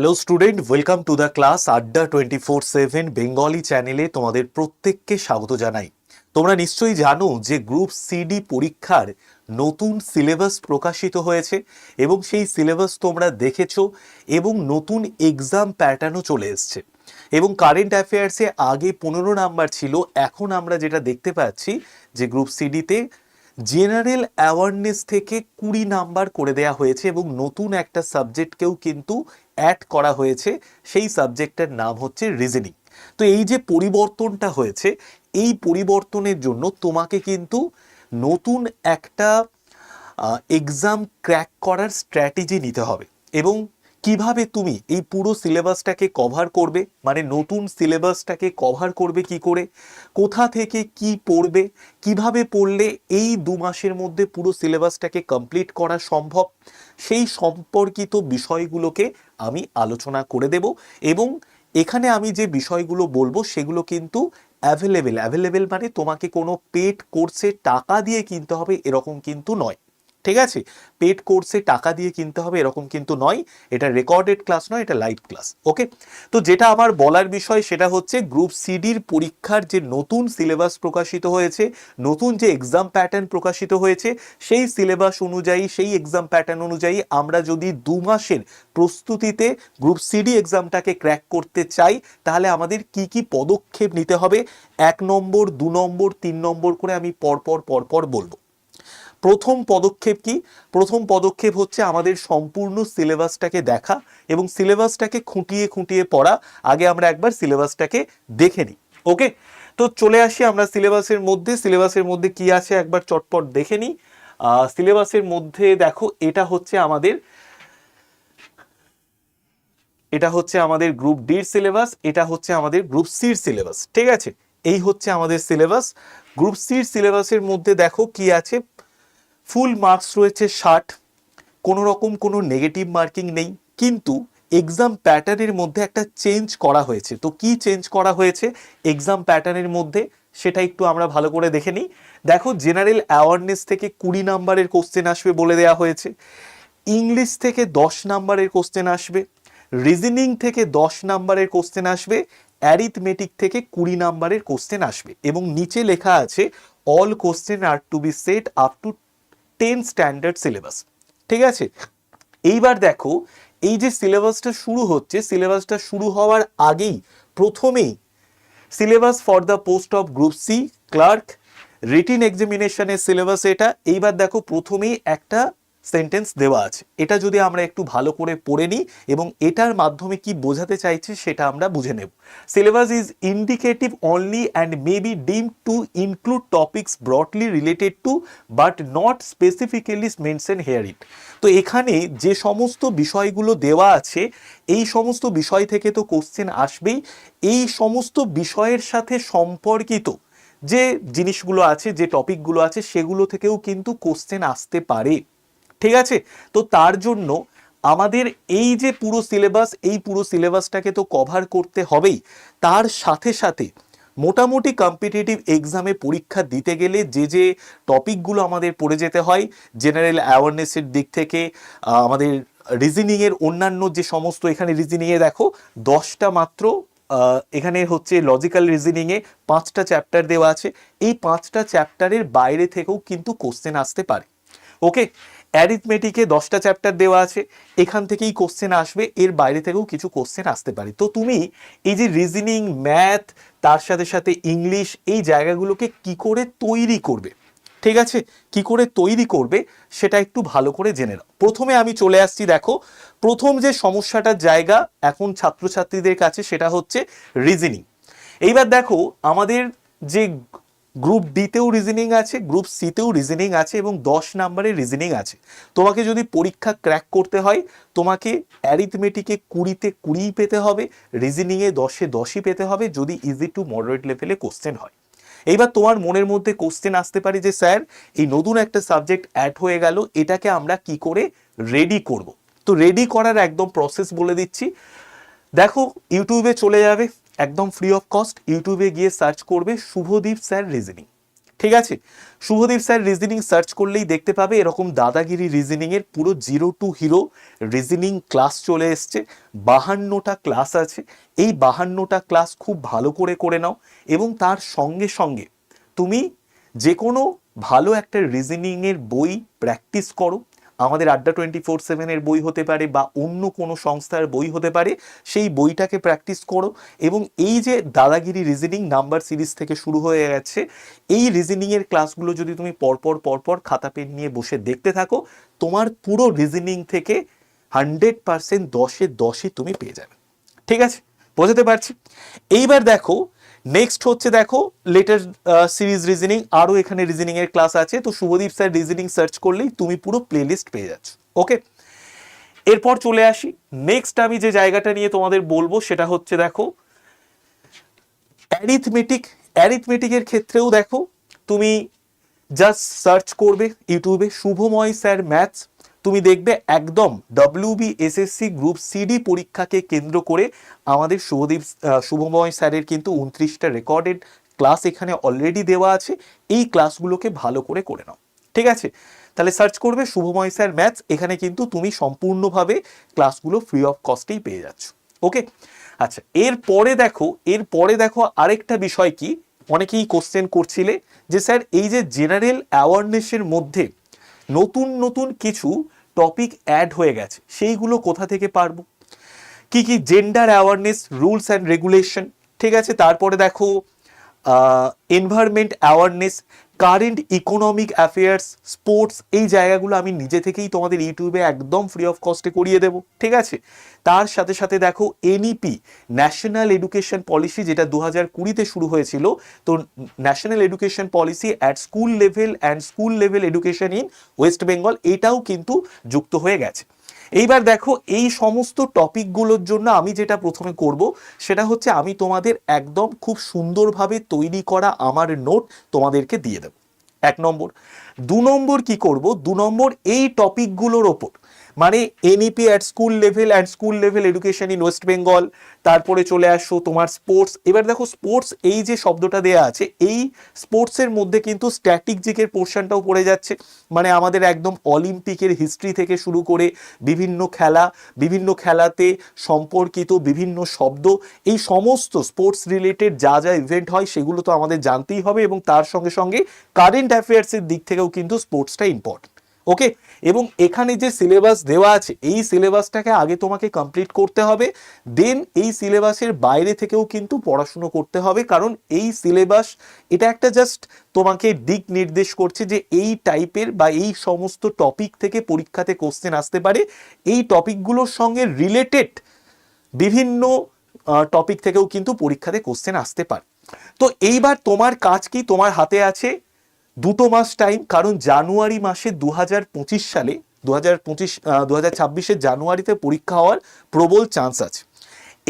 Hello student welcome to the class Adda twenty four seven Bengali চ্যানেলে তোমাদের প্রত্যেককে স্বাগত জানাই। তোমরা নিশ্চয়ই জানো যে গ্রুপ সিডি পরীক্ষার নতুন সিলেবাস প্রকাশিত হয়েছে এবং সেই সিলেবাস তোমরা দেখেছ এবং নতুন এক্সাম প্যাটার্নও চলে এসছে। এবং কারেন্ট অ্যাফেয়ার্সে আগে পনেরো নাম্বার ছিল, এখন আমরা যেটা দেখতে পাচ্ছি যে গ্রুপ সিডিতে জেনারেল অ্যাওয়ারনেস থেকে কুড়ি নাম্বার করে দেয়া হয়েছে এবং নতুন একটা সাবজেক্টকেও কিন্তু অ্যাড করা হয়েছে। সেই সাবজেক্টের নাম হচ্ছে রিজনিং তো এই যে পরিবর্তনটা হয়েছে, এই পরিবর্তনের জন্য তোমাকে কিন্তু নতুন একটা এক্সাম ক্র্যাক করার স্ট্র্যাটেজি নিতে হবে। এবং কীভাবে তুমি এই পুরো সিলেবাসটাকে কভার করবে? মানে নতুন সিলেবাসটাকে কভার করবে কি করে? কোথা থেকে কি পড়বে? কীভাবে পড়লে এই দু মাসের মধ্যে পুরো সিলেবাসটাকে কমপ্লিট করা সম্ভব? সেই সম্পর্কিত বিষয়গুলোকে আমি আলোচনা করে দেব এবং এখানে আমি যে বিষয়গুলো বলব সেগুলো কিন্তু অ্যাভেলেবেল অ্যাভেলেবেল মানে তোমাকে কোনো পেড কোর্সে টাকা দিয়ে কিনতে হবে এরকম কিন্তু নয়। ঠিক আছে? পেড কোর্সে টাকা দিয়ে কিনতে হবে এরকম কিন্তু নয়। এটা রেকর্ডেড ক্লাস নয়, এটা লাইভ ক্লাস ওকে তো যেটা আমার বলার বিষয় সেটা হচ্ছে গ্রুপ সিডির পরীক্ষার যে নতুন সিলেবাস প্রকাশিত হয়েছে, নতুন যে এক্সাম প্যাটার্ন প্রকাশিত হয়েছে, সেই সিলেবাস অনুযায়ী, সেই এক্সাম প্যাটার্ন অনুযায়ী আমরা যদি দু মাসের প্রস্তুতিতে গ্রুপ সিডি এক্সামটাকে ক্র্যাক করতে চাই, তাহলে আমাদের কি কি পদক্ষেপ নিতে হবে? এক নম্বর, দু নম্বর, তিন নম্বর করে আমি পরপর পরপর বলব। প্রথম পদক্ষেপ কি? প্রথম পদক্ষেপ হচ্ছে আমাদের সম্পূর্ণ সিলেবাসটাকে দেখা এবং সিলেবাসটাকে খুঁটিয়ে খুঁটিয়ে পড়া। আগে আমরা একবার সিলেবাসটাকে দেখে নিই। ওকে? তো চলে আসি আমরা সিলেবাসের মধ্যে। সিলেবাসের মধ্যে কি আছে একবার চটপট দেখে নিই। সিলেবাসের মধ্যে দেখো, এটা হচ্ছে আমাদের এটা হচ্ছে আমাদের গ্রুপ ডির সিলেবাস, এটা হচ্ছে আমাদের গ্রুপ সির সিলেবাস। ঠিক আছে? এই হচ্ছে আমাদের সিলেবাস। গ্রুপ সির সিলেবাসের মধ্যে দেখো কি আছে। ফুল মার্কস রয়েছে ষাট। কোনো রকম কোনো নেগেটিভ মার্কিং নেই। কিন্তু এক্সাম প্যাটার্নের মধ্যে একটা চেঞ্জ করা হয়েছে। তো কি চেঞ্জ করা হয়েছে? এক্সাম প্যাটার্নের মধ্যে সেটা একটু আমরা ভালো করে দেখে নিই। দেখো, জেনারেল অ্যাওয়ারনেস থেকে কুড়ি নাম্বারের কোশ্চেন আসবে বলে দেওয়া হয়েছে। ইংলিশ থেকে দশ নাম্বারের কোশ্চেন আসবে। রিজনিং থেকে দশ নাম্বারের কোশ্চেন আসবে। অ্যারিথমেটিক থেকে কুড়ি নাম্বারের কোশ্চেন আসবে। এবং নিচে লেখা আছে, all question are to be set up to ten standard syllabus. ঠিক আছে? এইবার দেখো, এই যে সিলেবাসটা শুরু হচ্ছে, সিলেবাসটা শুরু হওয়ার আগেই প্রথমেই syllabus for the post of group C, clerk, written এক্সামিনেশনের syllabus এটা। এইবার দেখো, প্রথমেই একটা সেন্টেন্স দেওয়া আছে। এটা যদি আমরা একটু ভালো করে পড়ে নিই এবং এটার মাধ্যমে কি বোঝাতে চাইছে সেটা আমরা বুঝে নেব। Syllabus is indicative only and may be deem to include topics broadly related to but not specifically mention here it তো এখানে যে সমস্ত বিষয়গুলো দেওয়া আছে, এই সমস্ত বিষয় থেকে তো কোশ্চেন আসবেই। এই সমস্ত বিষয়ের সাথে সম্পর্কিত যে জিনিসগুলো আছে, যে টপিকগুলো আছে, সেগুলো থেকেও কিন্তু কোশ্চেন আসতে পারে। ঠিক আছে? তো তার জন্য আমাদের এই যে পুরো সিলেবাস এই পুরো সিলেবাসটাকে তো কভার করতে হবেই। তার সাথে সাথে মোটামুটি কম্পিটিটিভ এক্সামে পরীক্ষা দিতে গেলে যে যে টপিকগুলো আমাদের পড়ে যেতে হয় জেনারেল অ্যাওয়ারনেসের দিক থেকে আমাদের রিজনিংয়ের অন্যান্য যে সমস্ত এখানে রিজনিংয়ে দেখো, দশটা মাত্র এখানে হচ্ছে লজিক্যাল রিজনিংয়ে পাঁচটা চ্যাপ্টার দেওয়া আছে। এই পাঁচটা চ্যাপ্টারের বাইরে থেকেও কিন্তু কোশ্চেন আসতে পারে। ওকে অ্যারিথমেটিকে দশটা চ্যাপ্টার দেওয়া আছে, এখান থেকেই কোশ্চেন আসবে, এর বাইরে থেকেও কিছু কোশ্চেন আসতে পারে। তো তুমি এই যে রিজনিং ম্যাথ তার সাথে সাথে ইংলিশ এই জায়গাগুলোকে কি করে তৈরি করবে? ঠিক আছে? কি করে তৈরি করবে? সেটা একটু ভালো করে জেনে নাও। প্রথমে আমি চলে আসছি, দেখো, প্রথম যে সমস্যাটার জায়গা এখন ছাত্রছাত্রীদের কাছে সেটা হচ্ছে রিজনিং এইবার দেখো, আমাদের যে গ্রুপ ডিতেও রিজনিং আছে, গ্রুপ সিতেও রিজনিং আছে এবং দশ নাম্বারের রিজনিং আছে। তোমাকে যদি পরীক্ষা ক্র্যাক করতে হয়, তোমাকে অ্যারিথমেটিকে কুড়িতে কুড়িই পেতে হবে রিজনিংয়ে দশে দশই পেতে হবে, যদি ইজি টু মডারেট লেভেলে কোশ্চেন হয়। এইবার তোমার মনের মধ্যে কোশ্চেন আসতে পারে যে, স্যার, এই নতুন একটা সাবজেক্ট অ্যাড হয়ে গেল, এটাকে আমরা কি করে রেডি করব? তো রেডি করার একদম প্রসেস বলে দিচ্ছি। দেখো ইউটিউবে চলে যাবে। একদম ফ্রি অফ কস্ট ইউটিউবে গিয়ে সার্চ করবে শুভদীপ স্যার রিজনিং ঠিক আছে? শুভদীপ স্যার রিজনিং সার্চ করলেই দেখতে পাবে এরকম দাদাগিরি রিজনিং এর পুরো zero to hero reasoning class চলে এসছে। বাহান্নটা ক্লাস আছে। এই বাহান্নটা ক্লাস খুব ভালো করে করে নাও এবং তার সঙ্গে সঙ্গে তুমি যে কোনো ভালো একটা রিজনিং এর বই প্র্যাকটিস করো। আমাদের আড্ডা টোয়েন্টি ফোর সেভেনের বই হতে পারে বা অন্য কোনো সংস্থার বই হতে পারে, সেই বইটাকে প্র্যাকটিস করো। এবং এই যে দাদাগিরি রিজনিং নাম্বার সিরিজ থেকে শুরু হয়ে গেছে, এই রিজনিংয়ের ক্লাসগুলো যদি তুমি পরপর পরপর খাতা পেন নিয়ে বসে দেখতে থাকো, তোমার পুরো রিজনিং থেকে হান্ড্রেড পার্সেন্ট দশে দশে তুমি পেয়ে যাবে। ঠিক আছে? বোঝাতে পারছি? এইবার দেখো নেক্সট হচ্ছে দেখো লেটার সিরিজ রিজনিং আরও এখানে রিজনিং এর ক্লাস আছে, তো শুভদীপ স্যার রিজনিং সার্চ করলেই তুমি পুরো প্লেলিস্ট পেয়ে যাচ্ছ ওকে এরপর চলে আসি নেক্সট আমি যে জায়গাটা নিয়ে তোমাদের বলব, সেটা হচ্ছে দেখো অ্যারিথমেটিক অ্যারিথমেটিকের ক্ষেত্রেও দেখো, তুমি জাস্ট সার্চ করবে, ইউটিউবে শুভময় স্যার ম্যাথস তুমি দেখবে একদম ডব্লিউবি এসএসসি গ্রুপ সিডি পরীক্ষাকে কেন্দ্র করে আমাদের শুভদীপ শুভময় স্যারের কিন্তু উনত্রিশটা রেকর্ডেড ক্লাস এখানে অলরেডি দেওয়া আছে। এই ক্লাসগুলোকে ভালো করে করে নাও। ঠিক আছে? তাহলে সার্চ করবে শুভময় স্যার ম্যাথস এখানে কিন্তু তুমি সম্পূর্ণভাবে ক্লাসগুলো ফ্রি অফ কস্টেই পেয়ে যাচ্ছ। ওকে আচ্ছা এরপরে দেখো এরপরে দেখো আরেকটা বিষয় কি? অনেকেই কোশ্চেন করছিলে যে স্যার, এই যে জেনারেল অ্যাওয়ারনেসের মধ্যে নতুন নতুন কিছু টপিক অ্যাড হয়ে গেছে, সেইগুলো কোথা থেকে পারব? কি কি gender awareness rules and regulation ঠিক আছে? তারপরে দেখো environment awareness current economic affairs sports এই জায়গাগুলো আমি নিজে থেকেই তোমাদের ইউটিউবে একদম ফ্রি অফ কস্টে করিয়ে দেবো, ঠিক আছে? তার সাথে সাথে দেখো এনইপি ন্যাশনাল এডুকেশন পলিসি যেটা দু হাজার কুড়িতে শুরু হয়েছিল, তো national education policy at school level and school level education in West Bengal এটাও কিন্তু যুক্ত হয়ে গেছে। এইবার দেখো, এই সমস্ত টপিকগুলোর জন্য আমি যেটা প্রথমে করব, সেটা হচ্ছে আমি তোমাদের একদম খুব সুন্দরভাবে তৈরি করা আমার নোট তোমাদেরকে দিয়ে দেব। এক নম্বর। দু নম্বর কি করব? দু নম্বর এই টপিকগুলোর ওপর। মানে NEP at school level and school level education in West Bengal তারপরে চলে আসো তোমার স্পোর্টস এবার দেখো স্পোর্টস এই যে শব্দটা দেয়া আছে, এই স্পোর্টসের মধ্যে কিন্তু স্ট্যাটিক জিকের পোর্শনটাও পড়ে যাচ্ছে। মানে আমাদের একদম অলিম্পিকের হিস্ট্রি থেকে শুরু করে বিভিন্ন খেলা, বিভিন্ন খেলাতে সম্পর্কিত বিভিন্ন শব্দ, এই সমস্ত স্পোর্টস রিলেটেড যা যা ইভেন্ট হয় সেগুলো তো আমাদের জানতেই হবে এবং তার সঙ্গে সঙ্গে কারেন্ট অ্যাফেয়ার্সের দিক থেকেও কিন্তু স্পোর্টসটা ইম্পর্টেন্ট ওকে? এবং এখানে যে সিলেবাস দেওয়া আছে, এই সিলেবাসটাকে আগে তোমাকে কমপ্লিট করতে হবে দেন এই সিলেবাসের বাইরে থেকেও কিন্তু পড়াশুনো করতে হবে, কারণ এই সিলেবাস এটা একটা জাস্ট তোমাকে দিক নির্দেশ করছে যে এই টাইপের বা এই সমস্ত টপিক থেকে পরীক্ষাতে কোশ্চেন আসতে পারে। এই টপিকগুলোর সঙ্গে রিলেটেড বিভিন্ন টপিক থেকেও কিন্তু পরীক্ষাতে কোশ্চেন আসতে পারে। তো এইবার তোমার কাজ কি? তোমার হাতে আছে দুটো মাস টাইম কারণ জানুয়ারি মাসে দু হাজার পঁচিশ সালে দু হাজার পঁচিশ দু হাজার ছাব্বিশের জানুয়ারিতে পরীক্ষা হওয়ার প্রবল চান্স আছে।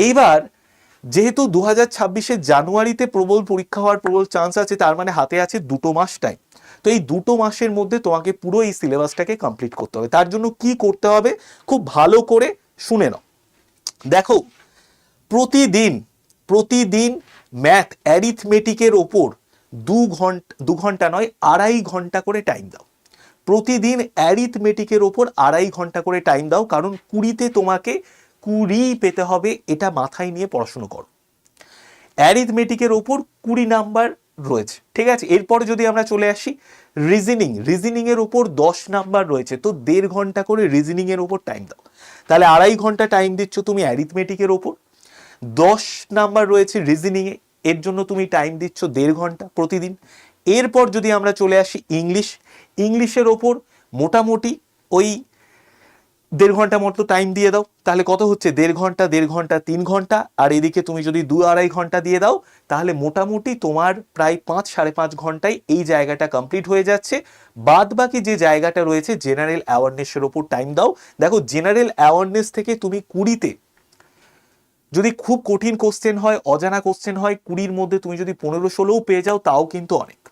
এইবার যেহেতু দু হাজার ছাব্বিশের জানুয়ারিতে প্রবল পরীক্ষা হওয়ার প্রবল চান্স আছে, তার মানে হাতে আছে দুটো মাস টাইম তো এই দুটো মাসের মধ্যে তোমাকে পুরো এই সিলেবাসটাকে কমপ্লিট করতে হবে। তার জন্য কি করতে হবে? খুব ভালো করে শুনে নাও। দেখো, প্রতিদিন প্রতিদিন ম্যাথ অ্যারিথমেটিকের ওপর দু ঘণ্টা দু ঘণ্টা নয়, আড়াই ঘণ্টা করে টাইম দাও। প্রতিদিন অ্যারিথমেটিকের ওপর আড়াই ঘণ্টা করে টাইম দাও, কারণ কুড়িতে তোমাকে কুড়ি পেতে হবে, এটা মাথায় নিয়ে পড়াশুনো করো। অ্যারিথমেটিকের ওপর কুড়ি নাম্বার রয়েছে, ঠিক আছে? এরপরে যদি আমরা চলে আসি রিজনিং রিজনিং এর ওপর দশ নাম্বার রয়েছে, তো দেড় ঘণ্টা করে রিজনিং এর ওপর টাইম দাও। তাহলে আড়াই ঘণ্টা টাইম দিচ্ছ তুমি অ্যারিথমেটিকের ওপর, দশ নাম্বার রয়েছে রিজনিংয়ে এর জন্য তুমি টাইম দিচ্ছ দেড় ঘণ্টা প্রতিদিন। এরপর যদি আমরা চলে আসি ইংলিশ, ইংলিশের ওপর মোটামুটি ওই দেড় ঘণ্টা মতো টাইম দিয়ে দাও। তাহলে কত হচ্ছে? দেড় ঘণ্টা দেড় ঘণ্টা, তিন ঘণ্টা। আর এদিকে তুমি যদি দু আড়াই ঘণ্টা দিয়ে দাও, তাহলে মোটামুটি তোমার প্রায় পাঁচ, সাড়ে পাঁচ ঘন্টায় এই জায়গাটা কমপ্লিট হয়ে যাচ্ছে। বাদ বাকি যে জায়গাটা রয়েছে জেনারেল অ্যাওয়ারনেসের ওপর টাইম দাও। দেখো জেনারেল অ্যাওয়ারনেস থেকে তুমি কুড়িতে যদি খুব কঠিন কোশ্চেন হয়, অজানা কোশ্চেন হয়, কুড়ির মধ্যে তুমি যদি পনেরো ষোলোও পেয়ে যাও, তাও কিন্তু অনেক।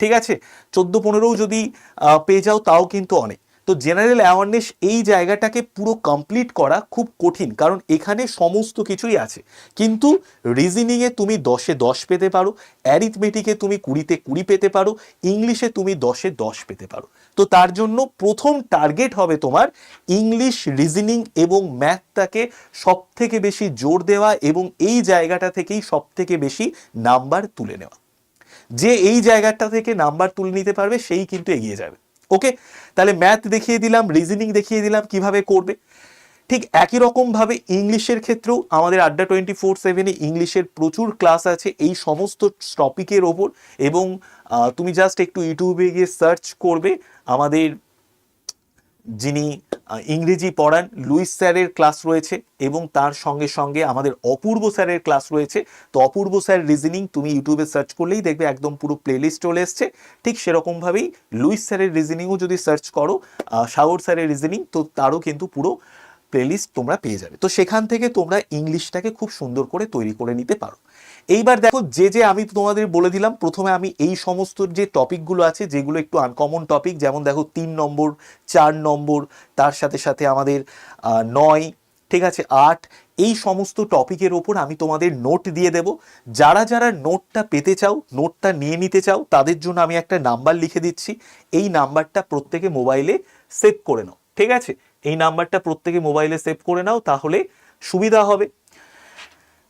ঠিক আছে? চোদ্দ পনেরোও যদি পেয়ে যাও, তাও কিন্তু অনেক। তো জেনারেল অ্যাওয়ারনেস এই জায়গাটাকে পুরো কমপ্লিট করা খুব কঠিন, কারণ এখানে সমস্ত কিছুই আছে। কিন্তু রিজনিংয়ে তুমি দশে দশ পেতে পারো অ্যারিথমেটিকে তুমি কুড়িতে কুড়ি পেতে পারো ইংলিশে তুমি দশে দশ পেতে পারো। তো তার জন্য প্রথম টার্গেট হবে তোমার ইংলিশ রিজনিং এবং ম্যাথটাকে সব থেকে বেশি জোর দেওয়া এবং এই জায়গাটা থেকেই সব থেকে বেশি নাম্বার তুলে নেওয়া। যে এই জায়গাটা থেকে নাম্বার তুলে নিতে পারবে, সেই কিন্তু এগিয়ে যাবে। ওকে তাহলে ম্যাথ দেখিয়ে দিলাম রিজনিং দেখিয়ে দিলাম, কীভাবে করবে? ঠিক একই রকমভাবে ইংলিশের ক্ষেত্রেও আমাদের আড্ডা টোয়েন্টি ফোর সেভেনে ইংলিশের প্রচুর ক্লাস আছে। এই সমস্ত টপিকের ওপর এবং তুমি জাস্ট একটু ইউটিউবে গিয়ে সার্চ করবে আমাদের যিনি ইংরেজি পড়ান, লুইস স্যারের ক্লাস রয়েছে এবং তার সঙ্গে সঙ্গে আমাদের অপূর্ব স্যারের ক্লাস রয়েছে। তো অপূর্ব স্যার রিজনিং তুমি ইউটিউবে সার্চ করলেই দেখবে একদম পুরো প্লেলিস্ট চলে এসছে। ঠিক সেরকমভাবেই লুইস স্যারের রিজনিংও যদি সার্চ করো সাগর স্যারের রিজনিং তো তারও কিন্তু পুরো প্লেলিস্ট তোমরা পেয়ে যাবে। তো সেখান থেকে তোমরা ইংলিশটাকে খুব সুন্দর করে তৈরি করে নিতে পারো। এইবার দেখো, যে যে আমি তোমাদের বলে দিলাম, প্রথমে আমি এই সমস্ত যে টপিকগুলো আছে, যেগুলো একটু আনকমন টপিক যেমন দেখো তিন নম্বর, চার নম্বর, তার সাথে সাথে আমাদের নয়, ঠিক আছে, আট, এই সমস্ত টপিকের ওপর আমি তোমাদের নোট দিয়ে দেব। যারা যারা নোটটা পেতে চাও নোটটা নিয়ে নিতে চাও, তাদের জন্য আমি একটা নাম্বার লিখে দিচ্ছি। এই নাম্বারটা প্রত্যেকে মোবাইলে সেভ করে নাও, ঠিক আছে? এই নাম্বারটা প্রত্যেকে মোবাইলে সেভ করে নাও, তাহলে সুবিধা হবে।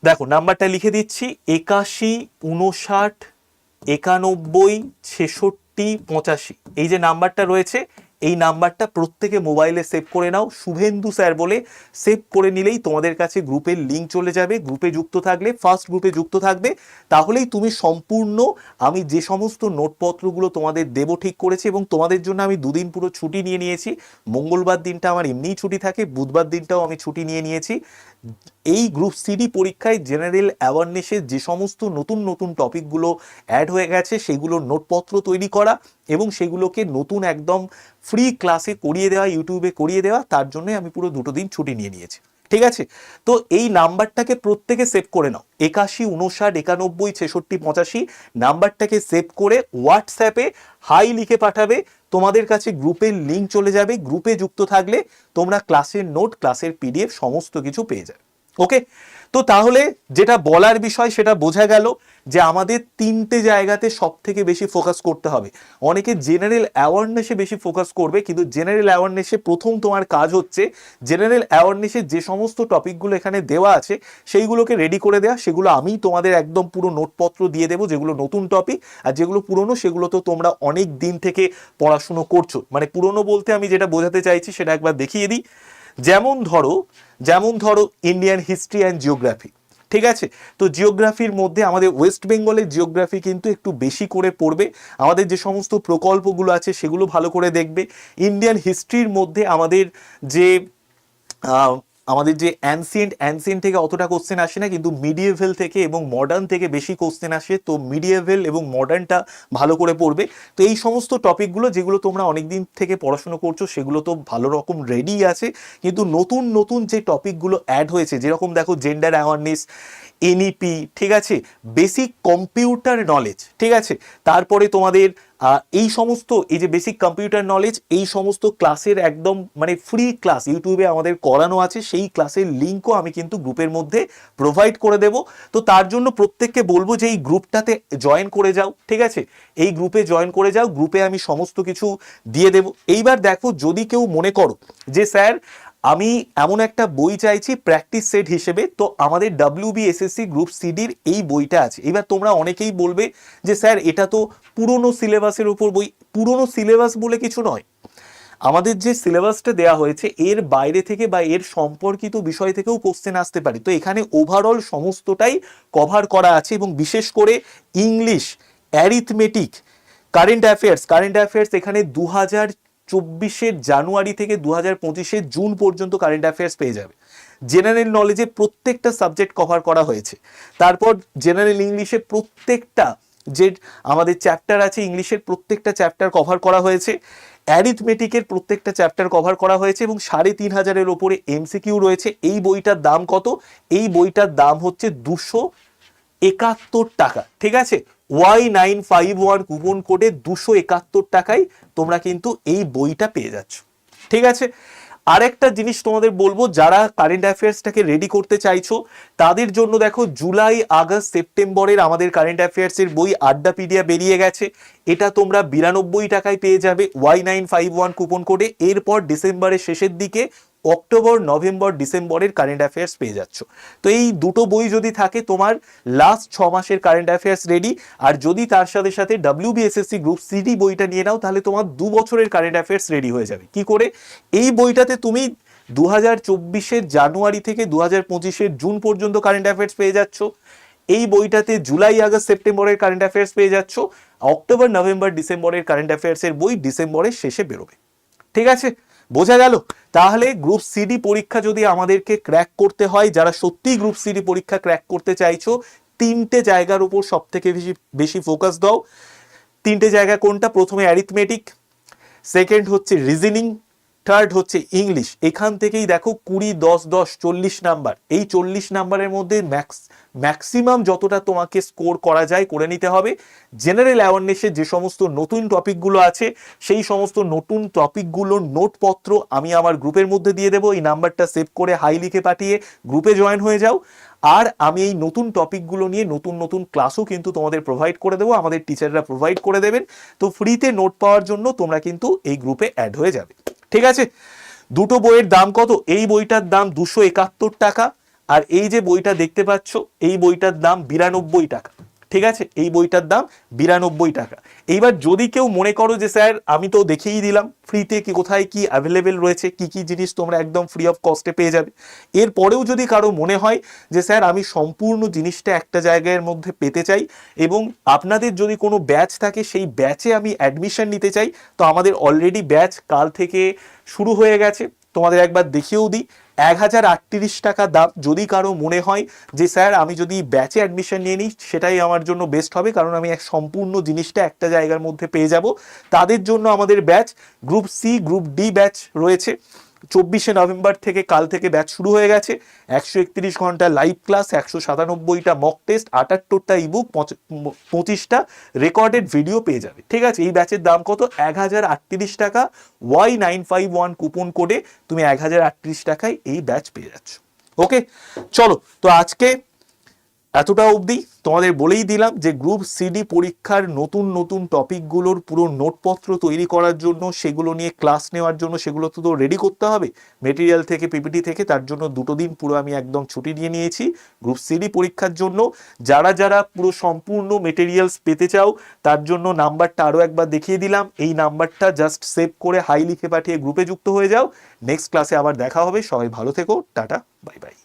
দেখো নাম্বারটা লিখে দিচ্ছি একাশি উনষাট একানব্বই ছেষট্টি পঁচাশি। এই যে নাম্বারটা রয়েছে এই নাম্বারটা প্রত্যেকে মোবাইলে সেভ করে নাও। শুভেন্দু স্যার বলে সেভ করে নিলেই তোমাদের কাছে গ্রুপের লিঙ্ক চলে যাবে। গ্রুপে যুক্ত থাকলে ফার্স্ট গ্রুপে যুক্ত থাকবে। তাহলেই তুমি সম্পূর্ণ, আমি যে সমস্ত নোটপত্রগুলো তোমাদের দেব ঠিক করেছি এবং তোমাদের জন্য আমি দুদিন পুরো ছুটি নিয়ে নিয়েছি। মঙ্গলবার দিনটা আমার এমনিই ছুটি থাকে, বুধবার দিনটাও আমি ছুটি নিয়ে নিয়েছি। এই গ্রুপ সিডি পরীক্ষায় জেনারেল অ্যাওয়ারনেসের যে সমস্ত নতুন নতুন টপিকগুলো অ্যাড হয়ে গেছে, সেগুলো নোটপত্র তৈরি করা এবং সেগুলোকে নতুন একদম ফ্রি ক্লাসে করিয়ে দেওয়া ইউটিউবে করিয়ে দেওয়া, তার জন্যই আমি পুরো দুটো দিন ছুটি নিয়ে নিয়েছি। ঠিক আছে? তো এই নাম্বারটাকে প্রত্যেকে সেভ করে নাও। একাশি, উনষাট, একানব্বই, ছেষট্টি, পঁচাশি নাম্বারটাকে সেভ করে হোয়াটসঅ্যাপে হাই লিখে পাঠাবে। তোমাদের কাছে গ্রুপের লিঙ্ক চলে যাবে। গ্রুপে যুক্ত থাকলে তোমরা ক্লাসের নোট ক্লাসের পিডিএফ সমস্ত কিছু পেয়ে যাবে। ওকে তো তাহলে যেটা বলার বিষয় সেটা বোঝা গেল যে আমাদের তিনটে জায়গাতে সব থেকে বেশি ফোকাস করতে হবে। অনেকে জেনারেল অ্যাওয়ারনেসে বেশি ফোকাস করবে, কিন্তু জেনারেল অ্যাওয়ারনেসে প্রথম তোমার কাজ হচ্ছে জেনারেল অ্যাওয়ারনেসের যে সমস্ত টপিকগুলো এখানে দেওয়া আছে, সেইগুলোকে রেডি করে দেওয়া সেগুলো আমি তোমাদের একদম পুরো নোটপত্র দিয়ে দেবো, যেগুলো নতুন টপিক আর যেগুলো পুরনো, সেগুলো তো তোমরা অনেক দিন থেকে পড়াশুনো করছ। মানে পুরনো বলতে আমি যেটা বোঝাতে চাইছি সেটা একবার দেখিয়ে দিই। যেমন ধরো যেমন ধরো ইন্ডিয়ান হিস্ট্রি অ্যান্ড জিওগ্রাফি ঠিক আছে? তো জিওগ্রাফির মধ্যে আমাদের ওয়েস্ট বেঙ্গলের জিওগ্রাফি কিন্তু একটু বেশি করে পড়বে। আমাদের যে সমস্ত প্রকল্পগুলো আছে সেগুলো ভালো করে দেখবে। ইন্ডিয়ান হিস্ট্রির মধ্যে আমাদের যে আমাদের যে অ্যানসিয়েন্ট অ্যানসিয়েন্ট থেকে অতটা কোশ্চেন আসে না, কিন্তু মিডিয়েভেল থেকে এবং মডার্ন থেকে বেশি কোশ্চেন আসে। তো মিডিয়েভেল এবং মডার্নটা ভালো করে পড়বে। তো এই সমস্ত টপিকগুলো যেগুলো তোমরা অনেক দিন থেকে পড়াশুনো করছ, সেগুলো তো ভালো রকম রেডি আছে। কিন্তু নতুন নতুন যে টপিকগুলো অ্যাড হয়েছে, যেরকম দেখো জেন্ডার অ্যাওয়ারনেস এনইপি ঠিক আছে? বেসিক কম্পিউটার নলেজ ঠিক আছে? তারপরে তোমাদের এই সমস্ত, এই যে বেসিক কম্পিউটার নলেজ এই সমস্ত ক্লাসের একদম মানে ফ্রি ক্লাস ইউটিউবে আমাদের করানো আছে, সেই ক্লাসের লিঙ্কও আমি কিন্তু গ্রুপের মধ্যে প্রোভাইড করে দেব। তো তার জন্য প্রত্যেককে বলব যে এই গ্রুপটাতে জয়েন করে যাও, ঠিক আছে? এই গ্রুপে জয়েন করে যাও গ্রুপে আমি সমস্ত কিছু দিয়ে দেব। এইবার দেখো, যদি কেউ মনে করো যে, স্যার আমি এমন একটা বই চাইছি প্র্যাকটিস সেট হিসেবে, তো আমাদের ডাব্লিউবি এসএসসি গ্রুপ সিডির এই বইটা আছে। এবার তোমরা অনেকেই বলবে যে, স্যার, এটা তো পুরনো সিলেবাসের উপর বই, পুরনো সিলেবাস বলে কিছু নয়। আমাদের যে সিলেবাসটা দেওয়া হয়েছে, এর বাইরে থেকে বা এর সম্পর্কিত বিষয় থেকেও কোশ্চেন আসতে পারে। তো এখানে ওভারঅল সমস্তটাই কভার করা আছে এবং বিশেষ করে English arithmetic current affairs current affairs এখানে দু হাজার চব্বিশের জানুয়ারি থেকে দু হাজার পঁচিশের জুন পর্যন্ত কারেন্ট অ্যাফেয়ার্স পেয়ে যাবে। জেনারেল নলেজে প্রত্যেকটা সাবজেক্ট কভার করা হয়েছে। তারপর জেনারেল ইংলিশে প্রত্যেকটা যে আমাদের চ্যাপ্টার আছে ইংলিশের প্রত্যেকটা চ্যাপ্টার কভার করা হয়েছে। অ্যারিথমেটিকের প্রত্যেকটা চ্যাপ্টার কভার করা হয়েছে এবং সাড়ে তিন হাজারের ওপরে এমসিকিউ রয়েছে। এই বইটার দাম কত? এই বইটার দাম হচ্ছে দুশো একাত্তর টাকা। ঠিক আছে? Y nine five one coupon কোডে দুশো একাত্তর টাকায় তোমরা কিন্তু এই বইটা পেয়ে যাচ্ছ। ঠিক আছে? আরেকটা জিনিস তোমাদের বলব, যারা কারেন্ট অ্যাফেয়ার্সটাকে রেডি করতে চাইছো, তাদের জন্য দেখো, জুলাই, আগস্ট, সেপ্টেম্বরের আমাদের কারেন্ট অ্যাফেয়ার্সের বই আড্ডাপিডিয়া বেরিয়ে গেছে। এটা তোমরা বিরানব্বই টাকায় পেয়ে যাবে Y nine five one coupon কোডে এরপর ডিসেম্বরের শেষের দিকে অক্টোবর, নভেম্বর, ডিসেম্বরের কারেন্ট অ্যাফেয়ার্স পেয়ে যাচ্ছ। তো এই দুটো বই যদি থাকে, তোমার লাস্ট ছ মাসের কারেন্ট অ্যাফেয়ার্স রেডি আর যদি তার সাথে সাথে ডাব্লিউবিএসএসসি গ্রুপ সিডি বইটা নিয়ে নাও, তাহলে তোমার দু বছরের কারেন্ট অ্যাফেয়ার্স রেডি হয়ে যাবে। কি করে? এই বইটাতে তুমি দু হাজার চব্বিশের জানুয়ারি থেকে দু হাজার পঁচিশের জুন পর্যন্ত কারেন্ট অ্যাফেয়ার্স পেয়ে যাচ্ছ। এই বইটাতে জুলাই, আগস্ট, সেপ্টেম্বরের কারেন্ট অ্যাফেয়ার্স পেয়ে যাচ্ছ। অক্টোবর, নভেম্বর, ডিসেম্বরের কারেন্ট অ্যাফেয়ার্সের বই ডিসেম্বরের শেষে বেরোবে। ঠিক আছে? বোঝা গেল। তাহলে গ্রুপ সিডি পরীক্ষা যদি আমাদেরকে ক্র্যাক করতে হয়, যারা সত্যিই গ্রুপ সিডি পরীক্ষা ক্র্যাক করতে চাইছো, তিনটে জায়গার উপর সব থেকে বেশি বেশি ফোকাস দাও। তিনটে জায়গা কোনটা? প্রথমে অ্যারিথমেটিক সেকেন্ড হচ্ছে রিজনিং থার্ড হচ্ছে ইংলিশ এখান থেকেই দেখো কুড়ি, দশ দশ, চল্লিশ নাম্বার। এই চল্লিশ নাম্বারের মধ্যে ম্যাক্স ম্যাক্সিমাম যতটা তোমাকে স্কোর করা যায় করে নিতে হবে। জেনারেল অ্যাওয়ারনেসে যে সমস্ত নতুন টপিকগুলো আছে, সেই সমস্ত নতুন টপিকগুলোর নোটপত্র আমি আমার গ্রুপের মধ্যে দিয়ে দেবো। এই নাম্বারটা সেভ করে হাই লিখে পাঠিয়ে গ্রুপে জয়েন হয়ে যাও। আর আমি এই নতুন টপিকগুলো নিয়ে নতুন নতুন ক্লাসও কিন্তু তোমাদের প্রোভাইড করে দেবো। আমাদের টিচাররা প্রোভাইড করে দেবেন। তো ফ্রিতে নোট পাওয়ার জন্য তোমরা কিন্তু এই গ্রুপে অ্যাড হয়ে যাবে। ঠিক আছে? দুটো বইয়ের দাম কত? এই বইটার দাম দুশো একাত্তর টাকা। আর এই যে বইটা দেখতে পাচ্ছ, এই বইটার দাম বিরানব্বই টাকা। ঠিক আছে? এই বইটার দাম বিরানব্বই টাকা। এইবার যদি কেউ মনে করো যে, স্যার, আমি তো দেখেই দিলাম, ফ্রিতে কি, কোথায় কি অ্যাভেলেবেল রয়েছে, কি কি জিনিস তোমরা একদম ফ্রি অফ কস্টে পেয়ে যাবে। এরপরেও যদি কারও মনে হয় যে, স্যার, আমি সম্পূর্ণ জিনিসটা একটা জায়গার মধ্যে পেতে চাই এবং আপনাদের যদি কোনো ব্যাচ থাকে, সেই ব্যাচে আমি অ্যাডমিশন নিতে চাই, তো আমাদের অলরেডি ব্যাচ কাল থেকে শুরু হয়ে গেছে। তোমাদের একবার দেখিয়েও দিই। এক হাজার আটত্রিশ টাকা দাম যদি কারও মনে হয় যে, স্যার, আমি যদি ব্যাচে অ্যাডমিশন নিয়ে নিই, সেটাই আমার জন্য বেস্ট হবে, কারণ আমি এক সম্পূর্ণ জিনিসটা একটা জায়গার মধ্যে পেয়ে যাব। তাদের জন্য আমাদের batch group C group D batch রয়েছে। চব্বিশে নভেম্বর থেকে কাল থেকে ব্যাচ শুরু হয়ে গেছে। একশো একত্রিশ ঘণ্টা লাইভ ক্লাস একশো সাতানব্বইটা মক টেস্ট আটাত্তরটা ইবুক পঁচিশটা রেকর্ডেড ভিডিও পেয়ে যাবে। ঠিক আছে, এই ব্যাচের দাম কত? এক হাজার আটত্রিশ টাকা। Y nine five one coupon কোডে তুমি এক হাজার আটত্রিশ টাকায় এই ব্যাচ পেয়ে যাচ্ছ। ওকে চলো, তো আজকে এতটা অবধি তোমাদের বলেই দিলাম যে গ্রুপ সিডি পরীক্ষার নতুন নতুন টপিকগুলোর পুরো নোটপত্র তৈরি করার জন্য, সেগুলো নিয়ে ক্লাস নেওয়ার জন্য, সেগুলো তো তো রেডি করতে হবে। মেটেরিয়াল থেকে পিপিটি থেকে তার জন্য দুটো দিন পুরো আমি একদম ছুটি নিয়ে নিয়েছি। গ্রুপ সিডি পরীক্ষার জন্য যারা যারা পুরো সম্পূর্ণ মেটেরিয়ালস পেতে চাও, তার জন্য নাম্বারটা আরও একবার দেখিয়ে দিলাম। এই নাম্বারটা জাস্ট সেভ করে হাই লিখে পাঠিয়ে গ্রুপে যুক্ত হয়ে যাও। নেক্সট ক্লাসে আবার দেখা হবে। সবাই ভালো থেকো। টাটা। Bye bye